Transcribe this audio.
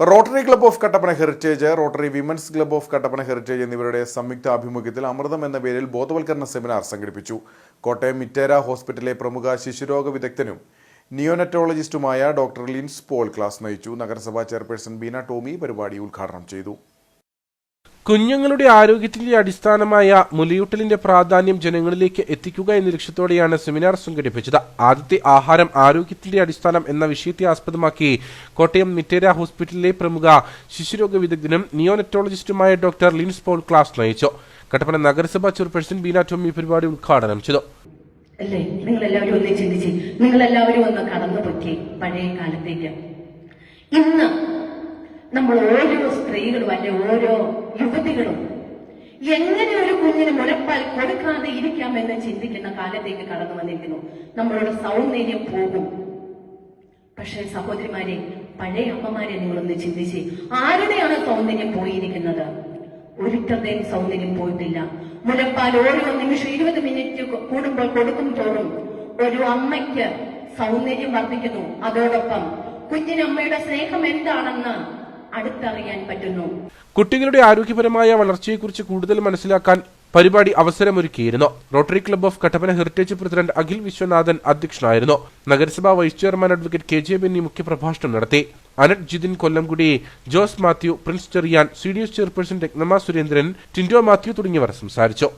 Rotary Club of Kattappana heritage Rotary women's club of Kattappana heritage എന്നിവരുടെ സംയുക്ത ആഭിമുഖ്യത്തിൽ അമൃതം എന്ന പേരിൽ ബോധവൽക്കരണ സെമിനാർ സംഘടിപ്പിച്ചു. കോട്ടയം മിറ്റേര ഹോസ്പിറ്റലിലെ പ്രമുഖ ശിശുരോഗ വിദഗ്ധനും നിയോനറ്റോളജിസ്റ്റുമായ ഡോക്ടർ ലിൻസ് പോൾ ക്ലാസ് നയിച്ചു. നഗരസഭാ ചെയർപേഴ്സൺ ബീന ടോമി പരിപാടി ഉദ്ഘാടനം ചെയ്തു. കുഞ്ഞുങ്ങളുടെ ആരോഗ്യത്തിന്റെ അടിസ്ഥാനമായ മുലയൂട്ടലിന്റെ പ്രാധാന്യം ജനങ്ങളിലേക്ക് എത്തിക്കുക എന്ന ലക്ഷ്യത്തോടെയാണ് സെമിനാർ സംഘടിപ്പിച്ചത്. ആദ്യത്തെ ആഹാരം ആരോഗ്യത്തിന്റെ അടിസ്ഥാനം എന്ന വിഷയത്തെ ആസ്പദമാക്കി കോട്ടയം മിറ്റേര ഹോസ്പിറ്റലിലെ പ്രമുഖ ശിശുരോഗ വിദഗ്ധനും നിയോനെറ്റോളജിസ്റ്റുമായ ഡോക്ടർ ലിൻസ് പോൾ ക്ലാസ് നയിച്ചു. കട്ടപ്പന നഗരസഭാ ചെയർപേഴ്സൺ ബീന ടോമി പരിപാടി ഉദ്ഘാടനം ചെയ്തു. നിങ്ങൾ എല്ലാവരും നിങ്ങൾ എല്ലാവരും പഴയ ഇന്ന് നമ്മൾ ഓരോ സ്ത്രീകളും അല്ലെ ഓരോ യുവതികളും എങ്ങനെ ഒരു കുഞ്ഞിന് മുലപ്പാൽ കൊടുക്കാതെ ഇരിക്കാമെന്ന് ചിന്തിക്കുന്ന കാലത്തേക്ക് കടന്നു വന്നിരിക്കുന്നു. നമ്മളുടെ സൗന്ദര്യം പോകും. പക്ഷേ സഹോദരിമാരെ പഴയ അമ്മമാരെ നിങ്ങളൊന്ന് ചിന്തിച്ച് ആരുടെയാണ് സൗന്ദര്യം പോയിരിക്കുന്നത്? ഒരിക്കരുടെയും സൗന്ദര്യം പോയിട്ടില്ല. മുലപ്പാൽ ഓരോ നിമിഷം ഇരുപത് മിനിറ്റ് കൂടുമ്പോൾ കൊടുക്കും തോറും ഒരു അമ്മയ്ക്ക് സൗന്ദര്യം വർദ്ധിക്കുന്നു. അതോടൊപ്പം കുഞ്ഞിനമ്മയുടെ സ്നേഹം എന്താണെന്ന് അടുത്തറിയാൻ പറ്റുന്നു. കുട്ടികളുടെ ആരോഗ്യപരമായ വളർച്ചയെക്കുറിച്ച് കൂടുതൽ മനസ്സിലാക്കാൻ പരിപാടി അവസരമൊരുക്കിയിരുന്നു. Rotary Club of Kattappana heritage president Akhil Viswanathan അധ്യക്ഷനായിരുന്നു. നഗരസഭാ vice chairman advocate K J Benny മുഖ്യപ്രഭാഷണം നടത്തി. Anet Jithin Kollamkudi Jose Mathew Prince Cherian C D S chairperson Rathnamma Surendran Tindo Mathew തുടങ്ങിയവർ സംസാരിച്ചു.